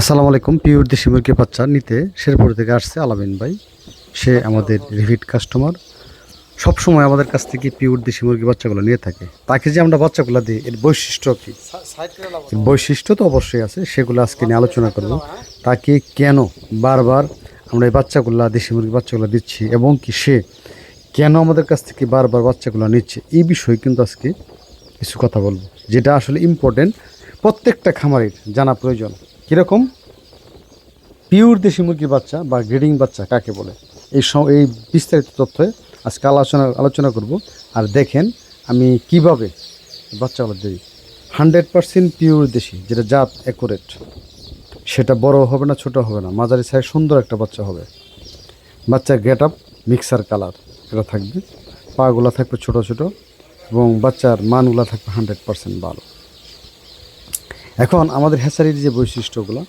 আসসালামু আলাইকুম পিওর দেশি মুরগি বাচ্চা নিতে শেরপুর থেকে আসছে আলামিন ভাই। সে আমাদের রিপিট কাস্টমার সব সময় আমাদের কাছ থেকে পিওর দেশি মুরগি বাচ্চাগুলো নিয়ে থাকে। তাকে যে আমরা বাচ্চাগুলো দিই, এর বৈশিষ্ট্য কী? বৈশিষ্ট্য তো অবশ্যই আছে, সেগুলো আজকে নিয়ে আলোচনা করব। তাকে কেন বারবার আমরা এই বাচ্চাগুলো, দেশি মুরগি বাচ্চাগুলো দিচ্ছি এবং কি সে কেন আমাদের কাছ থেকে বারবার বাচ্চাগুলো নিচ্ছে, এই বিষয়ে কিন্তু আজকে কিছু কথা বলব। যেটা আসলে ইম্পর্টেন্ট প্রত্যেকটা খামারের জানা প্রয়োজন। কীরকম? পিওর দেশি মুরগির বাচ্চা বা গ্রেডিং বাচ্চা কাকে বলে? এই এই বিস্তারিত তথ্য আজকে আলোচনা আলোচনা করব। আর দেখেন আমি কীভাবে বাচ্চাগুলো দিই। হান্ড্রেড পার্সেন্ট পিওর দেশি, যেটা জাত অ্যাকুরেট। সেটা বড় হবে না, ছোট হবে না। মাঝারি সাইজ সুন্দর একটা বাচ্চা হবে। বাচ্চার গেট আপ মিক্সার কালার। এটা থাকবে। পাগুলো থাকবে ছোট ছোট এবং বাচ্চার মানগুলো থাকবে হান্ড্রেড পার্সেন্ট ভালো। এখন আমাদের হ্যাচারির যে বৈশিষ্ট্যগুলো,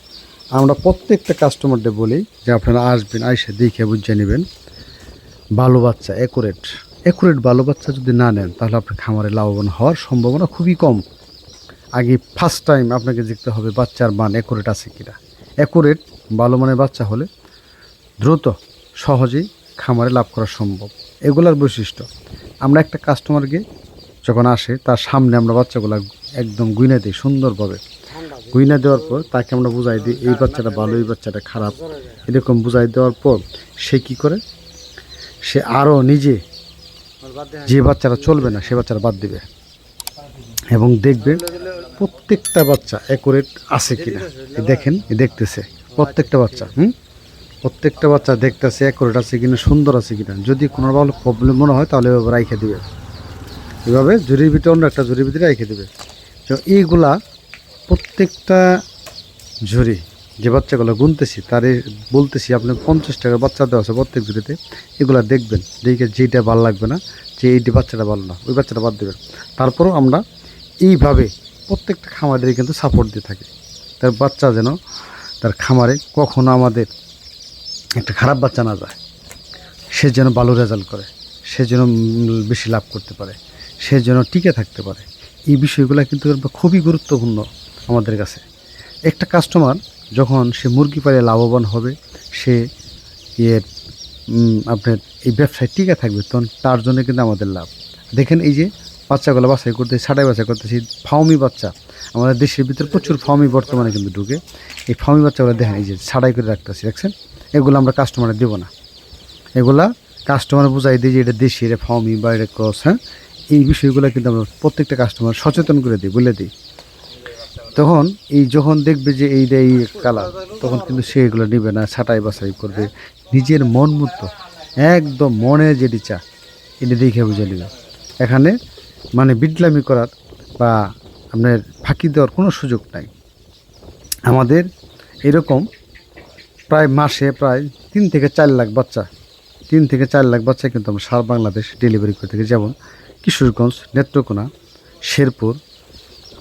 আমরা প্রত্যেকটা কাস্টমারদের বলি যে আপনারা আসবেন, আইসে দেখে বুঝে নেবেন। ভালো বাচ্চা অ্যাকুরেট অ্যাকুরেট ভালো বাচ্চা যদি না নেন, তাহলে আপনার খামারে লাভবান হওয়ার সম্ভাবনা খুবই কম। আগে ফার্স্ট টাইম আপনাকে দেখতে হবে বাচ্চার মান অ্যাকুরেট আছে কিনা। অ্যাকুরেট ভালো মানের বাচ্চা হলে দ্রুত, সহজেই খামারে লাভ করা সম্ভব। এগুলার বৈশিষ্ট্য, আমরা একটা কাস্টমারকে যখন আসে, তার সামনে আমরা বাচ্চাগুলো একদম গুইনা দিই সুন্দরভাবে। গুইনা দেওয়ার পর তাকে আমরা বুঝাই দিই, এই বাচ্চাটা ভালো, এই বাচ্চাটা খারাপ। এরকম বুঝাই দেওয়ার পর সে কি করে? সে আরও নিজে যে বাচ্চারা চলবে না, সে বাচ্চারা বাদ দিবে। এবং দেখবে প্রত্যেকটা বাচ্চা অ্যাকুরেট আছে কিনা। দেখেন দেখতেছে। প্রত্যেকটা বাচ্চা, হুম? প্রত্যেকটা বাচ্চা দেখতেছে অ্যাকুরেট আছে কিনা, সুন্দর আছে কিনা। যদি কোনো ভালো প্রবলেম মনে হয়, তাহলে রাইখে দিবে। এভাবে জুরির ভিতরে অন্য একটা জুরির ভিতরে রেখে দেবে। তো এইগুলা প্রত্যেকটা ঝুড়ি যে বাচ্চাগুলো গুনতেছি, তারে বলতেছি, আপনি পঞ্চাশ টাকার বাচ্চা দেওয়া আছে প্রত্যেক ঝুড়িতে এগুলা দেখবেন, দেখে যেইটা ভালো লাগবে না, যে এইটি বাচ্চাটা ভালো না, ওই বাচ্চাটা বাদ দেবেন। তারপরেও আমরা এইভাবে প্রত্যেকটা খামারে কিন্তু সাপোর্ট দিয়ে থাকি। তার বাচ্চা যেন তার খামারে কখনো আমাদের একটা খারাপ বাচ্চা না যায়, সে যেন ভালো রেজাল্ট করে, সে যেন বেশি লাভ করতে পারে। সে যেন টিকে থাকতে পারে। এই বিষয়গুলো কিন্তু খুবই গুরুত্বপূর্ণ আমাদের কাছে। একটা কাস্টমার যখন সে মুরগি পালে লাভবান হবে, সে এর আপনার এই ব্যবসায় টিকে থাকবে, তখন তার জন্য কিন্তু আমাদের লাভ। দেখেন এই যে বাচ্চাগুলো বাছাই করতে ছাড়াই বাছাই করতেছি, ফাউমি বাচ্চা। আমাদের দেশের ভিতরে প্রচুর ফাউমি বর্তমানে কিন্তু ঢুকে। এই ফাউমি বাচ্চাগুলো দেখেন, এই যে ছাড়াই করে রাখতেছি, দেখছেন? এগুলো আমরা কাস্টমারে দেবো না। এগুলা কাস্টমার বুঝাই দিই যে এটা দেশি, এটা ফার্মি বা এটা ক্রস হ্যাঁ? এই বিষয়গুলো কিন্তু আমরা প্রত্যেকটা কাস্টমার সচেতন করে দিই, বলে দিই। তখন এই যখন দেখবে যে এইটা এই কালার তখন কিন্তু সে এগুলো নেবে না, ছাটাই বাছাই করবে। নিজের মন মতো, একদম মনে যেটি চা এটা দেখে বুঝে নেবে। এখানে মানে বিডলামি করার বা আপনার ফাঁকি দেওয়ার কোনো সুযোগ নাই। আমাদের এরকম প্রায় মাসে প্রায় তিন থেকে চার লাখ বাচ্চা, তিন থেকে চার লাখ বাচ্চা কিন্তু আমরা সারা বাংলাদেশ ডেলিভারি করে থাকি। যেমন কিশোরগঞ্জ, নেত্রকোনা, শেরপুর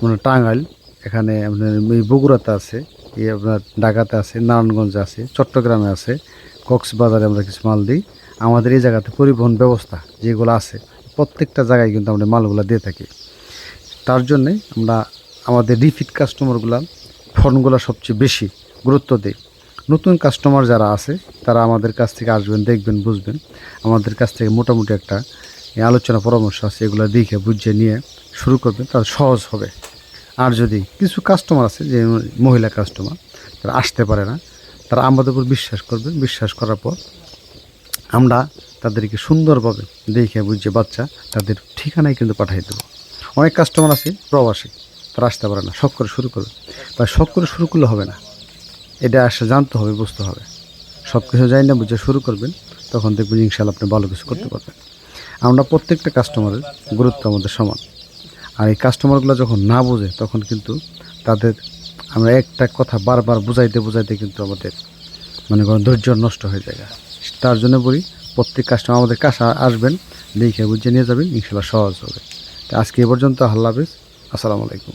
মানে টাঙ্গাইল, এখানে আপনার এই বগুড়াতে আছে, এই আপনার ঢাকাতে আছে, নারায়ণগঞ্জে আছে, চট্টগ্রামে আছে, কক্সবাজারে আমরা কিছু মাল দিই। আমাদের এই জায়গাতে পরিবহন ব্যবস্থা যেগুলো আছে, প্রত্যেকটা জায়গায় কিন্তু আমরা মালগুলো দিয়ে থাকি। তার জন্যে আমরা আমাদের রিপিট কাস্টমারগুলো ফোনগুলো সবচেয়ে বেশি গুরুত্ব দিই। নতুন কাস্টমার যারা আছে, তারা আমাদের কাছ থেকে আসবেন, দেখবেন, বুঝবেন। আমাদের কাছ থেকে মোটামুটি একটা আলোচনা, পরামর্শ আছে, এগুলো দেখে, বুঝে নিয়ে শুরু করবেন তাহলে সহজ হবে। আর যদি কিছু কাস্টমার আছে, যে মহিলা কাস্টমার তারা আসতে পারে না, তারা আমাদের উপর বিশ্বাস করবে, বিশ্বাস করার পর আমরা তাদেরকে সুন্দরভাবে দেখে, বুঝে বাচ্চা তাদের ঠিকানায় কিন্তু পাঠিয়ে দেবো। অনেক কাস্টমার আছে, প্রবাসী, তারা আসতে পারে না, শখ করে শুরু করবে। বা শখ করে শুরু করলে হবে না। এটা আসলে জানতে হবে, বুঝতে হবে। সব কিছু জানি না বুঝে শুরু করবেন, তখন দেখবেন ইনশাল্লাহ আপনি ভালো কিছু করতে পারবেন। আমরা প্রত্যেকটা কাস্টমারের গুরুত্ব আমাদের সমান। আর এই কাস্টমারগুলো যখন না বোঝে, তখন কিন্তু তাদের আমরা একটা কথা বারবার বুঝাইতে বুঝাইতে কিন্তু আমাদের মানে কোনো ধৈর্য নষ্ট হয়ে যায়। তার জন্য বলি, প্রত্যেক কাস্টমার আমাদের কাছে আসবেন, দেখে বুঝে নিয়ে যাবেন ইনশাল্লাহ সহজ হবে। তো আজকে এ পর্যন্ত আল্লাহ হাফিজ। আসসালামু আলাইকুম।